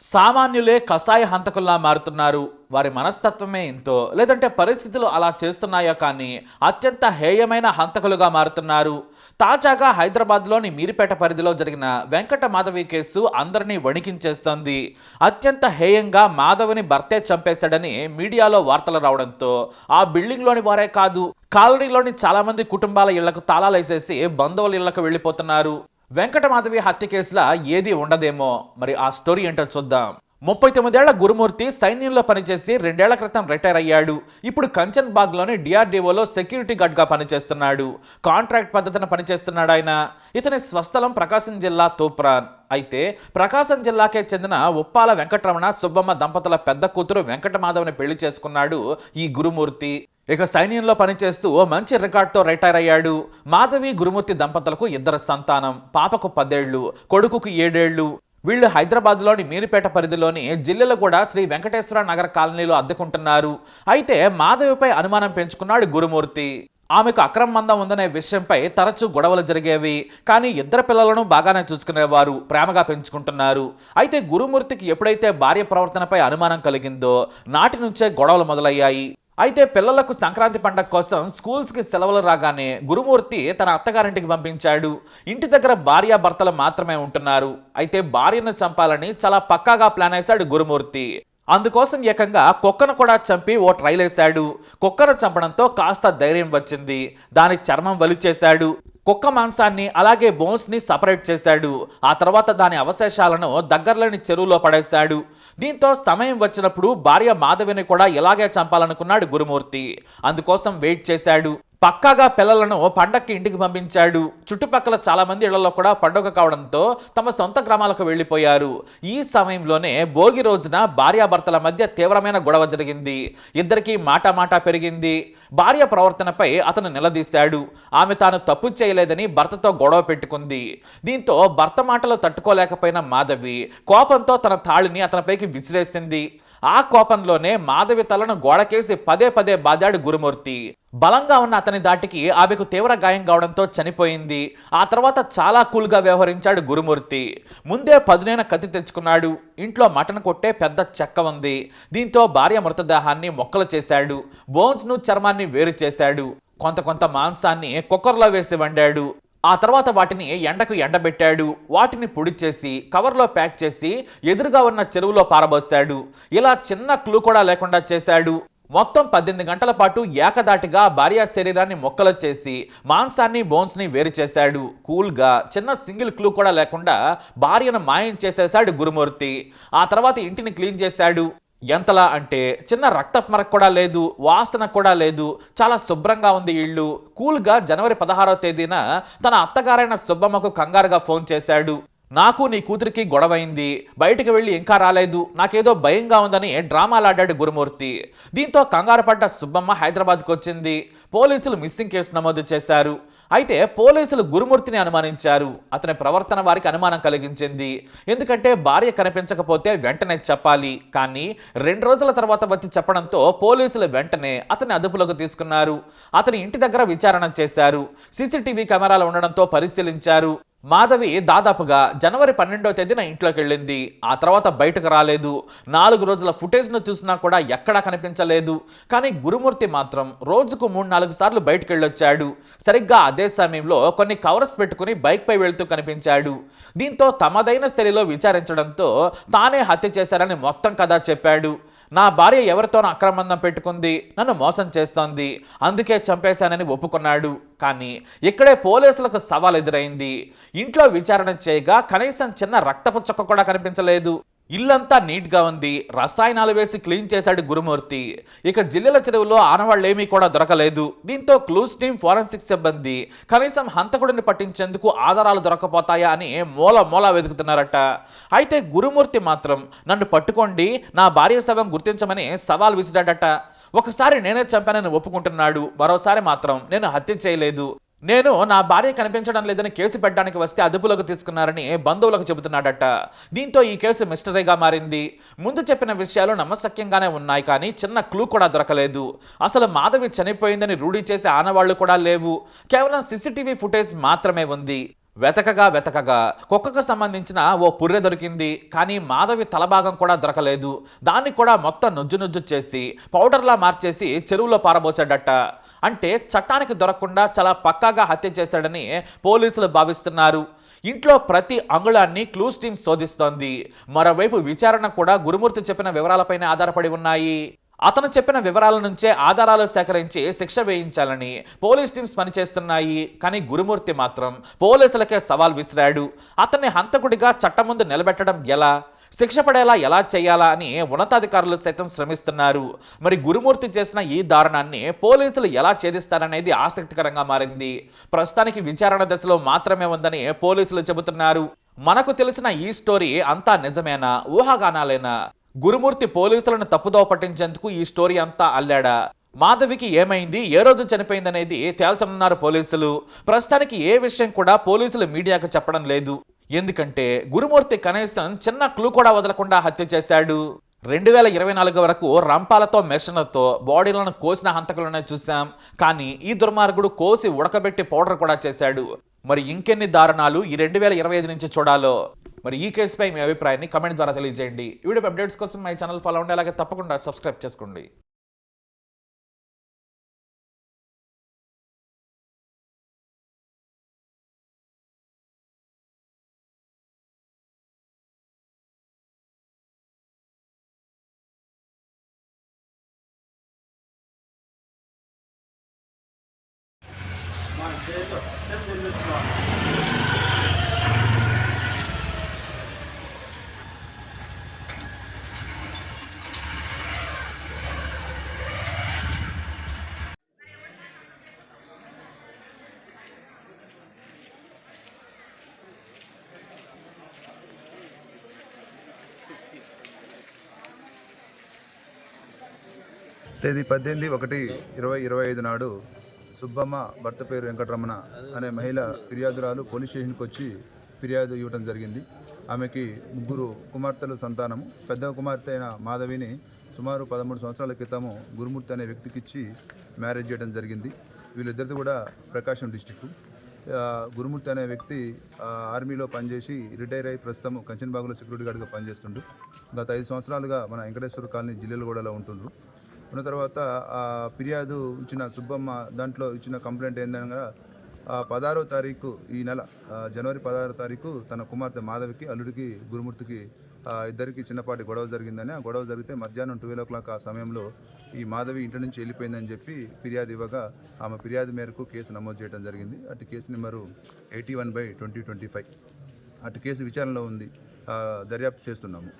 సామాన్యులే కషాయ హంతకుల్లా మారుతున్నారు. వారి మనస్తత్వమే ఇంతో. లేదంటే పరిస్థితులు అలా చేస్తున్నాయో కానీ అత్యంత హేయమైన హంతకులుగా మారుతున్నారు. తాజాగా హైదరాబాద్లోని మీరిపేట పరిధిలో జరిగిన వెంకట మాధవి కేసు అందరినీ వణికించేస్తోంది. అత్యంత హేయంగా మాధవిని భర్తే చంపేశాడని మీడియాలో వార్తలు రావడంతో ఆ బిల్డింగ్లోని వారే కాదు కాలనీలోని చాలామంది కుటుంబాల ఇళ్ళకు తాళాలేసేసి బంధువుల ఇళ్ళకు వెళ్ళిపోతున్నారు. వెంకటమాధవి హత్య కేసులా ఏది ఉండదేమో? మరి ఆ స్టోరీ ఏంటో చూద్దాం. ముప్పై తొమ్మిదేళ్ళ గురుమూర్తి సైన్యంలో పనిచేసి రెండేళ్ళ క్రితం రిటైర్ అయ్యాడు. ఇప్పుడు కంచన్ బాగ్లోని డిఆర్డీఓలో సెక్యూరిటీ గార్డ్గా పనిచేస్తున్నాడు. కాంట్రాక్ట్ పద్ధతిన పనిచేస్తున్నాడు ఆయన. ఇతని స్వస్థలం ప్రకాశం జిల్లా తూప్రాన్. అయితే ప్రకాశం జిల్లాకే చెందిన ఉప్పాల వెంకటరమణ సుబ్బమ్మ దంపతుల పెద్ద కూతురు వెంకటమాధవ్ని పెళ్ళి చేసుకున్నాడు ఈ గురుమూర్తి. ఇక సైన్యంలో పనిచేస్తూ ఓ మంచి రికార్డ్తో రిటైర్ అయ్యాడు. మాధవి గురుమూర్తి దంపతులకు ఇద్దరు సంతానం. పాపకు పదేళ్ళు కొడుకుకు ఏడేళ్ళు. వీళ్ళు హైదరాబాద్లోని మీరుపేట పరిధిలోని జిల్లెలగూడ శ్రీ వెంకటేశ్వర నగర కాలనీలో అద్దెకుంటున్నారు. అయితే మాధవిపై అనుమానం పెంచుకున్నాడు గురుమూర్తి. ఆమెకు అక్రమ మందం ఉందనే విషయంపై తరచూ గొడవలు జరిగేవి. కానీ ఇద్దరు పిల్లలను బాగానే చూసుకునేవారు. ప్రేమగా పెంచుకుంటున్నారు. అయితే గురుమూర్తికి ఎప్పుడైతే భార్య ప్రవర్తనపై అనుమానం కలిగిందో నాటి నుంచే గొడవలు మొదలయ్యాయి. అయితే పిల్లలకు సంక్రాంతి పండగ కోసం స్కూల్స్కి సెలవులు రాగానే గురుమూర్తి తన అత్తగారింటికి పంపించాడు. ఇంటి దగ్గర భార్య భర్తలు మాత్రమే ఉంటున్నారు. అయితే భార్యను చంపాలని చాలా పక్కాగా ప్లాన్ వేశాడు గురుమూర్తి. అందుకోసం ఏకంగా కుక్కను కూడా చంపి ఓ ట్రైల్ వేశాడు. కుక్కను చంపడంతో కాస్త ధైర్యం వచ్చింది. దాని చర్మం వలిచేశాడు. కుక్క మాంసాన్ని అలాగే బోన్స్ని సపరేట్ చేశాడు. ఆ తర్వాత దాని అవశేషాలను దగ్గరలోని చెరువులో పడేశాడు. దీంతో సమయం వచ్చినప్పుడు భార్య మాధవిని కూడా ఇలాగే చంపాలనుకున్నాడు గురుమూర్తి. అందుకోసం వెయిట్ చేశాడు. పక్కాగా పిల్లలను పండక్కి ఇంటికి పంపించాడు. చుట్టుపక్కల చాలామంది ఇళ్ళలో కూడా పండుగ కావడంతో తమ సొంత గ్రామాలకు వెళ్ళిపోయారు. ఈ సమయంలోనే భోగి రోజున భార్యాభర్తల మధ్య తీవ్రమైన గొడవ జరిగింది. ఇద్దరికీ మాట మాట పెరిగింది. భార్య ప్రవర్తనపై అతను నిలదీశాడు. ఆమె తాను తప్పు చేయలేదని భర్తతో గొడవ పెట్టుకుంది. దీంతో భర్త మాటలు తట్టుకోలేకపోయిన మాధవి కోపంతో తన తాళిని అతనిపైకి విసిరేసింది. ఆ కోపంలోనే మాధవి తలను గోడకేసి పదే పదే బాదాడు గురుమూర్తి. బలంగా ఉన్న అతని దాటికి ఆమెకు తీవ్ర గాయం కావడంతో చనిపోయింది. ఆ తర్వాత చాలా కూల్గా వ్యవహరించాడు గురుమూర్తి. ముందే పదునైన కత్తి తెచ్చుకున్నాడు. ఇంట్లో మటన్ కొట్టే పెద్ద చెక్క ఉంది. దీంతో భార్య మృతదేహాన్ని మొక్కలు చేశాడు. బోన్స్ను చర్మాన్ని వేరు చేశాడు. కొంత కొంత మాంసాన్ని కుక్కర్లో వేసి వండాడు. ఆ తర్వాత వాటిని ఎండకు ఎండబెట్టాడు. వాటిని పొడి చేసి కవర్లో ప్యాక్ చేసి ఎదురుగా ఉన్న చెరువులో పారబోసాడు ఇలా చిన్న క్లూ కూడా లేకుండా చేశాడు. మొత్తం పద్దెనిమిది గంటల పాటు ఏకదాటిగా భార్య శరీరాన్ని మొక్కలు చేసి మాంసాన్ని బోన్స్ని వేరు చేశాడు. కూల్గా చిన్న సింగిల్ క్లూ కూడా లేకుండా భార్యను మాయం చేసేశాడు గురుమూర్తి. ఆ తర్వాత ఇంటిని క్లీన్ చేశాడు. ఎంతలా అంటే చిన్న రక్తపు మరక కూడా లేదు వాసన కూడా లేదు చాలా శుభ్రంగా ఉంది ఇల్లు. కూల్గా జనవరి పదహారవ తేదీన తన అత్తగారైన సుబ్బమ్మకు కంగారుగా ఫోన్ చేశాడు. నాకు నీ కూతురికి గొడవైంది. బయటికి వెళ్ళి ఇంకా రాలేదు. నాకేదో భయంగా ఉందని డ్రామాలాడాడు గురుమూర్తి. దీంతో కంగారుపడ్డ సుబ్బమ్మ హైదరాబాద్కు వచ్చింది. పోలీసులు మిస్సింగ్ కేసు నమోదు చేశారు. అయితే పోలీసులు గురుమూర్తిని అనుమానించారు. అతని ప్రవర్తన వారికి అనుమానం కలిగించింది. ఎందుకంటే భార్య కనిపించకపోతే వెంటనే చెప్పాలి. కానీ రెండు రోజుల తర్వాత వచ్చి చెప్పడంతో పోలీసులు వెంటనే అతని అదుపులోకి తీసుకున్నారు. అతని ఇంటి దగ్గర విచారణ చేశారు. సీసీటీవీ కెమెరాలు ఉండడంతో పరిశీలించారు. మాధవి దాదాపుగా జనవరి పన్నెండవ తేదీన ఇంట్లోకి వెళ్ళింది ఆ తర్వాత బయటకు రాలేదు. నాలుగు రోజుల ఫుటేజ్ను చూసినా కూడా ఎక్కడా కనిపించలేదు. కానీ గురుమూర్తి మాత్రం రోజుకు మూడు నాలుగు సార్లు బయటకు వెళ్ళొచ్చాడు సరిగ్గా అదే సమయంలో కొన్ని కవర్స్ పెట్టుకుని బైక్పై వెళుతూ కనిపించాడు. దీంతో తమదైన శైలిలో విచారించడంతో తానే హత్య చేశారని మొత్తం కథ చెప్పాడు. నా భార్య ఎవరితోనో అక్రమందం పెట్టుకుంది. నన్ను మోసం చేస్తోంది. అందుకే చంపేశానని ఒప్పుకున్నాడు. కానీ ఇక్కడే పోలీసులకు సవాల్ ఎదురైంది. ఇంట్లో విచారణ చేయగా కనీసం చిన్న రక్తపు చుక్క కూడా కనిపించలేదు. ఇల్లంతా నీట్గా ఉంది. రసాయనాలు వేసి క్లీన్ చేశాడు గురుమూర్తి. ఇక జిల్లెల చెరువులో ఆనవాళ్ళేమీ కూడా దొరకలేదు. దీంతో క్లూస్ టీమ్ ఫోరెన్సిక్ సిబ్బంది కనీసం హంతకుడిని పట్టించేందుకు ఆధారాలు దొరకపోతాయా అని మూల మూల వెతుకుతున్నారట. అయితే గురుమూర్తి మాత్రం నన్ను పట్టుకోండి నా భార్య శవం గుర్తించమని సవాల్ విసిరాడట. ఒకసారి నేనే చంపానని ఒప్పుకుంటున్నాడు. మరోసారి మాత్రం నేను హత్య చేయలేదు. నేను నా భార్య కనిపించడం లేదని కేసు పెట్టడానికి వస్తే అదుపులోకి తీసుకున్నారని బంధువులకు చెబుతున్నాడట. దీంతో ఈ కేసు మిస్టరీగా మారింది. ముందు చెప్పిన విషయాలు నమ్మశక్యంగానే ఉన్నాయి కానీ చిన్న క్లూ కూడా దొరకలేదు. అసలు మాధవి చనిపోయిందని రూఢీ చేసే ఆనవాళ్ళు కూడా లేవు. కేవలం సీసీటీవీ ఫుటేజ్ మాత్రమే ఉంది. వెతకగా వెతకగా కుక్కకు సంబంధించిన ఓ పుర్రె దొరికింది. కానీ మాధవి తలభాగం కూడా దొరకలేదు. దాన్ని కూడా మొత్తం నుజ్జు నుజ్జు చేసి పౌడర్లా మార్చేసి చెరువులో పారబోసాడట. అంటే చట్టానికి దొరకకుండా చాలా పక్కాగా హత్య చేశాడని పోలీసులు భావిస్తున్నారు. ఇంట్లో ప్రతి అంగుళాన్ని క్లూస్ టీమ్ శోధిస్తోంది. మరోవైపు విచారణ కూడా గురుమూర్తి చెప్పిన వివరాలపైన ఆధారపడి ఉన్నాయి. అతను చెప్పిన వివరాల నుంచే ఆధారాలు సేకరించి శిక్ష వేయించాలని పోలీస్ టీమ్స్ పనిచేస్తున్నాయి కానీ గురుమూర్తి మాత్రం పోలీసులకే సవాల్ విసిరాడు. అతన్ని హంతకుడిగా చట్టం ముందు నిలబెట్టడం ఎలా? శిక్ష పడేలా ఎలా చేయాలా అని ఉన్నతాధికారులు సైతం శ్రమిస్తున్నారు. మరి గురుమూర్తి చేసిన ఈ దారుణాన్ని పోలీసులు ఎలా ఛేదిస్తారనేది ఆసక్తికరంగా మారింది. ప్రస్తుతానికి విచారణ దశలో మాత్రమే ఉందని పోలీసులు చెబుతున్నారు. మనకు తెలిసిన ఈ స్టోరీ అంతా నిజమేనా? ఊహాగానాలేనా? గురుమూర్తి పోలీసులను తప్పుదోవ పట్టించేందుకు ఈ స్టోరీ అంతా అల్లాడా? మాధవికి ఏమైంది? ఏ రోజు చనిపోయిందనేది తేల్చనున్నారు పోలీసులు. ప్రస్తుతానికి ఏ విషయం కూడా పోలీసులు మీడియాకు చెప్పడం లేదు. ఎందుకంటే గురుమూర్తి కనీసం చిన్న క్లూ కూడా వదలకుండా హత్య చేశాడు. రెండు వేల ఇరవై నాలుగు వరకు రంపాలతో మెషన్లతో బాడీలను కోసిన హంతకులనే చూశాం. కానీ ఈ దుర్మార్గుడు కోసి ఉడకబెట్టి పౌడర్ కూడా చేశాడు. మరి ఇంకెన్ని దారుణాలు ఈ రెండు వేల ఇరవై ఐదు నుంచి చూడాలో? మరి ఈ కేసుపై మీ అభిప్రాయాన్ని కమెంట్ ద్వారా తెలియజేయండి. వీడియో అప్డేట్స్ కోసం మై ఛానల్ ఫాలో ఉండే అలాగే తప్పకుండా సబ్స్క్రైబ్ చేసుకోండి. తేదీ పద్దెనిమిది ఒకటి ఇరవై ఇరవై ఐదు నాడు సుబ్బమ్మ భర్త పేరు వెంకటరమణ అనే మహిళ ఫిర్యాదురాలు పోలీస్ స్టేషన్కి వచ్చి ఫిర్యాదు ఇవ్వడం జరిగింది. ఆమెకి ముగ్గురు కుమార్తెలు సంతానము. పెద్ద కుమార్తె అయిన మాధవిని సుమారు పదమూడు సంవత్సరాల క్రితము గురుమూర్తి అనే వ్యక్తికి ఇచ్చి మ్యారేజ్ చేయడం జరిగింది. వీళ్ళిద్దరిది కూడా ప్రకాశం డిస్టిక్ గురుమూర్తి అనే వ్యక్తి ఆర్మీలో పనిచేసి రిటైర్ అయి ప్రస్తుతం కంచన్బాగులో సెక్యూరిటీ గార్డ్గా పనిచేస్తుండు. గత ఐదు సంవత్సరాలుగా మన వెంకటేశ్వర కాలనీ జిల్లాలో కూడా ఉంటుండ్రు. ఉన్న తర్వాత ఆ ఫిర్యాదు ఇచ్చిన సుబ్బమ్మ దాంట్లో ఇచ్చిన కంప్లైంట్ ఏందనగా పదహారో తారీఖు ఈ నెల జనవరి పదహారో తారీఖు తన కుమార్తె మాధవికి అల్లుడికి గురుమూర్తికి ఇద్దరికి చిన్నపాటి గొడవ జరిగిందని ఆ గొడవ జరిగితే మధ్యాహ్నం ట్వెల్వ్ ఓ క్లాక్ ఆ సమయంలో ఈ మాధవి ఇంటి నుంచి వెళ్ళిపోయిందని చెప్పి ఫిర్యాదు ఇవ్వగా ఆమె ఫిర్యాదు మేరకు కేసు నమోదు చేయడం జరిగింది. అటు case number eighty one by twenty twenty five అటు కేసు విచారణలో ఉంది. దర్యాప్తు చేస్తున్నాము.